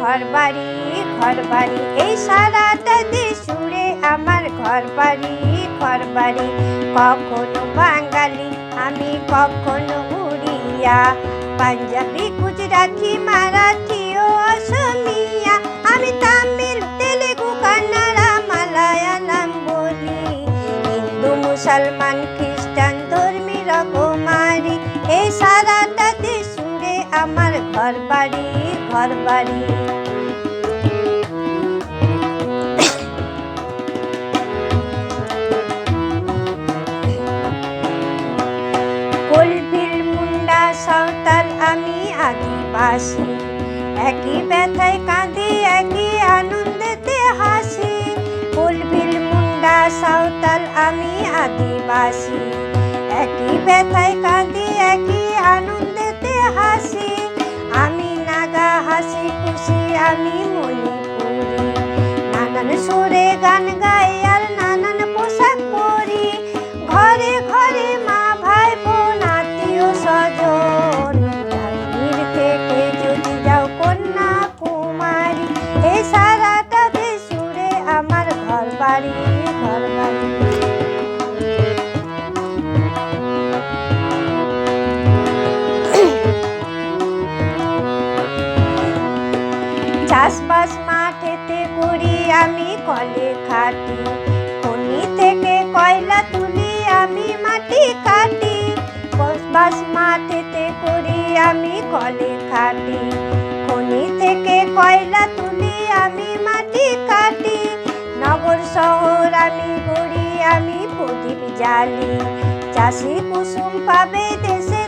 ঘর বাড়ি ঘর বাড়ি এই সারাটা সুরে আমার ঘর বাড়ি ঘর বাড়ি কখনো বাঙালি, আমি কখনো উড়িয়া। পাঞ্জাবি, গুজরাটি, মারাঠি ও অসমিয়া। আমি তামিল, তেলেগু, কান্নাড়া, মালায়ালাম বলি। হিন্দু, মুসলমান ঘর বাড়ি ঘর বাড়ি কোলবিল মুন্ডা সাঁওতাল আমি আদিবাসী একই ব্যথায় কাঁদি, একই আনন্দেতে হাসি। কোলবিল মুন্ডা সাঁওতাল আমি আদিবাসী একই ব্যথায় কাঁদি হাসি খুশি আমি মণিপুরি। নানান সুরে গান গাই আর নানান পোশাক পরি। ঘরে ঘরে মা, ভাই বোন, আত্মীয় স্বজন। থেকে যদি যাও কন্যা কুমারী এ সুরে আমি কলে খাটি, খনি থেকে কয়লা তুলি আমি মাটি কাটি চাষবাস মাঠেতে করি আমি কলে খাটি, খনি থেকে কয়লা তুলি আমি মাটি কাটি, নগর শহর আমি গড়ি আমি প্রদীপ জ্বালি, চাষি কুসুম পাবে দেশে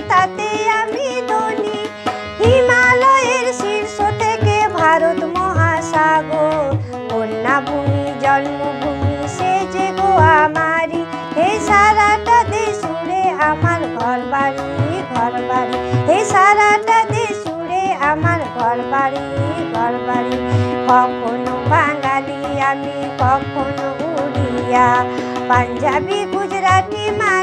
জন্মভূমি সে যে গো আমারি। হে সারাটা দেশ আমার ঘর বাড়ি ঘর বাড়ি হে সারাটা দেশ উড়ে আমার ঘর বাড়ি ঘর বাড়ি কখনো বাঙালি, আমি কখনো উড়িয়া। পাঞ্জাবি, গুজরাটি, মারাঠি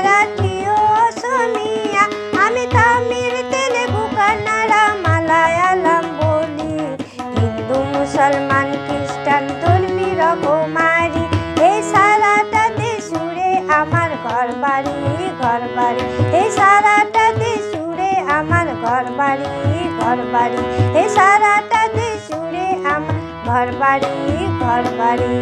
বাড়ি এ সারাটা সুরে আমার ঘর বাড়ি ঘর বাড়ি